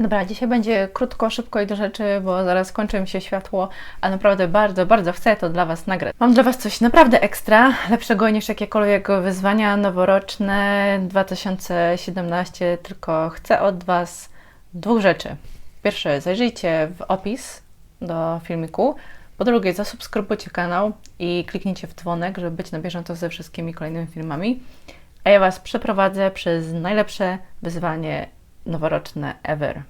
Dobra, dzisiaj będzie krótko, szybko i do rzeczy, bo zaraz kończy mi się światło, a naprawdę bardzo, bardzo chcę to dla Was nagrać. Mam dla Was coś naprawdę ekstra, lepszego niż jakiekolwiek wyzwania noworoczne 2017, tylko chcę od Was dwóch rzeczy. Pierwsze, zajrzyjcie w opis do filmiku. Po drugie, zasubskrybujcie kanał i kliknijcie w dzwonek, żeby być na bieżąco ze wszystkimi kolejnymi filmami. A ja Was przeprowadzę przez najlepsze wyzwanie noworoczne ever.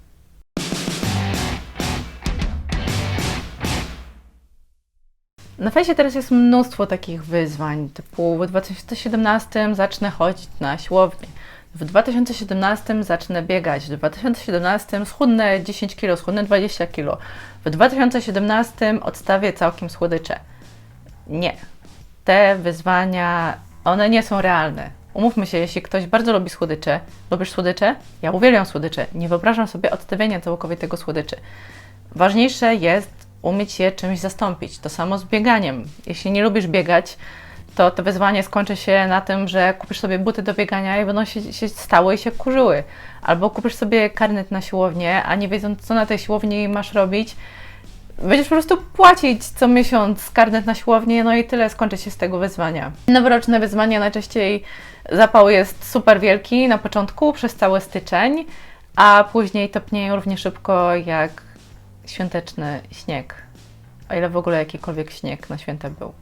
Na fejsie teraz jest mnóstwo takich wyzwań, typu w 2017 zacznę chodzić na siłownię, w 2017 zacznę biegać, w 2017 schudnę 10 kg, schudnę 20 kg, w 2017 odstawię całkiem słodycze. Nie. Te wyzwania, one nie są realne. Umówmy się, jeśli ktoś bardzo lubi słodycze, lubisz słodycze? Ja uwielbiam słodycze. Nie wyobrażam sobie odstawienia całkowitego słodyczy. Ważniejsze jest umieć je czymś zastąpić. To samo z bieganiem. Jeśli nie lubisz biegać, to to wyzwanie skończy się na tym, że kupisz sobie buty do biegania i będą się, się stały i się kurzyły. Albo kupisz sobie karnet na siłownię, a nie wiedząc, co na tej siłowni masz robić, Będziesz po prostu płacić co miesiąc karnet na siłownię, no i tyle skończy się z tego wyzwania. Noworoczne wyzwanie najczęściej zapał jest super wielki na początku, przez cały styczeń, a później topnieją równie szybko jak świąteczny śnieg. O ile w ogóle jakikolwiek śnieg na święta był.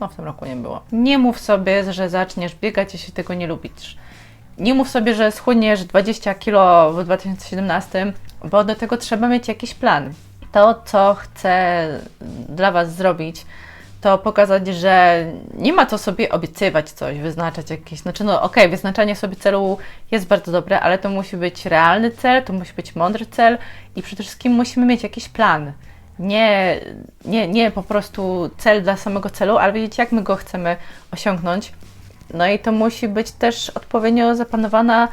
No w tym roku nie było. Nie mów sobie, że zaczniesz biegać, jeśli tego nie lubisz. Nie mów sobie, że schudniesz 20 kg w 2017, bo do tego trzeba mieć jakiś plan to, co chcę dla Was zrobić, to pokazać, że nie ma co sobie obiecywać coś, wyznaczać jakieś. Znaczy, no okej, okay, wyznaczanie sobie celu jest bardzo dobre, ale to musi być realny cel, to musi być mądry cel i przede wszystkim musimy mieć jakiś plan. Nie, nie, nie po prostu cel dla samego celu, ale wiedzieć, jak my go chcemy osiągnąć. No i to musi być też odpowiednio zaplanowana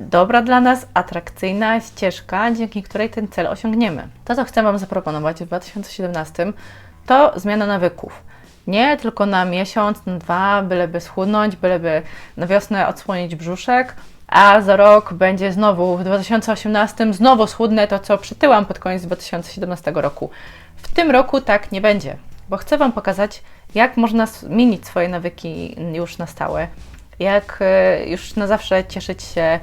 dobra dla nas, atrakcyjna ścieżka, dzięki której ten cel osiągniemy. To, co chcę Wam zaproponować w 2017, to zmiana nawyków. Nie tylko na miesiąc, na dwa, byleby schudnąć, byleby na wiosnę odsłonić brzuszek, a za rok będzie znowu, w 2018 znowu schudnę to, co przytyłam pod koniec 2017 roku. W tym roku tak nie będzie, bo chcę Wam pokazać, jak można zmienić swoje nawyki już na stałe, jak e, już na zawsze cieszyć się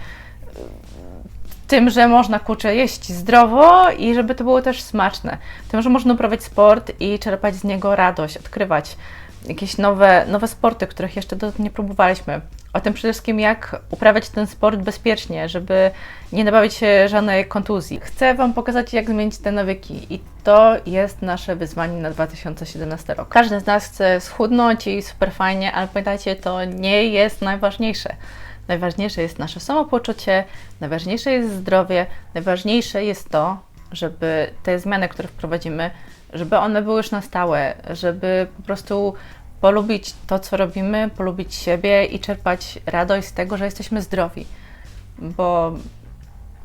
tym, że można kurczę jeść zdrowo i żeby to było też smaczne. Tym, że można uprawiać sport i czerpać z niego radość, odkrywać jakieś nowe, nowe sporty, których jeszcze dotąd nie próbowaliśmy. O tym przede wszystkim, jak uprawiać ten sport bezpiecznie, żeby nie nabawić się żadnej kontuzji. Chcę Wam pokazać, jak zmienić te nawyki i to jest nasze wyzwanie na 2017 rok. Każdy z nas chce schudnąć i super fajnie, ale pamiętajcie, to nie jest najważniejsze. Najważniejsze jest nasze samopoczucie, najważniejsze jest zdrowie, najważniejsze jest to, żeby te zmiany, które wprowadzimy, żeby one były już na stałe, żeby po prostu polubić to, co robimy, polubić siebie i czerpać radość z tego, że jesteśmy zdrowi. Bo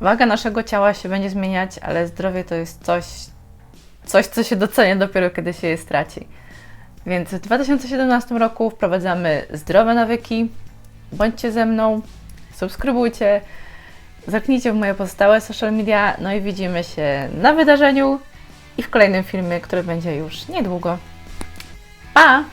waga naszego ciała się będzie zmieniać, ale zdrowie to jest coś, coś co się docenia dopiero, kiedy się je straci. Więc w 2017 roku wprowadzamy zdrowe nawyki, bądźcie ze mną, subskrybujcie, zerknijcie w moje pozostałe social media, no i widzimy się na wydarzeniu i w kolejnym filmie, który będzie już niedługo. Pa!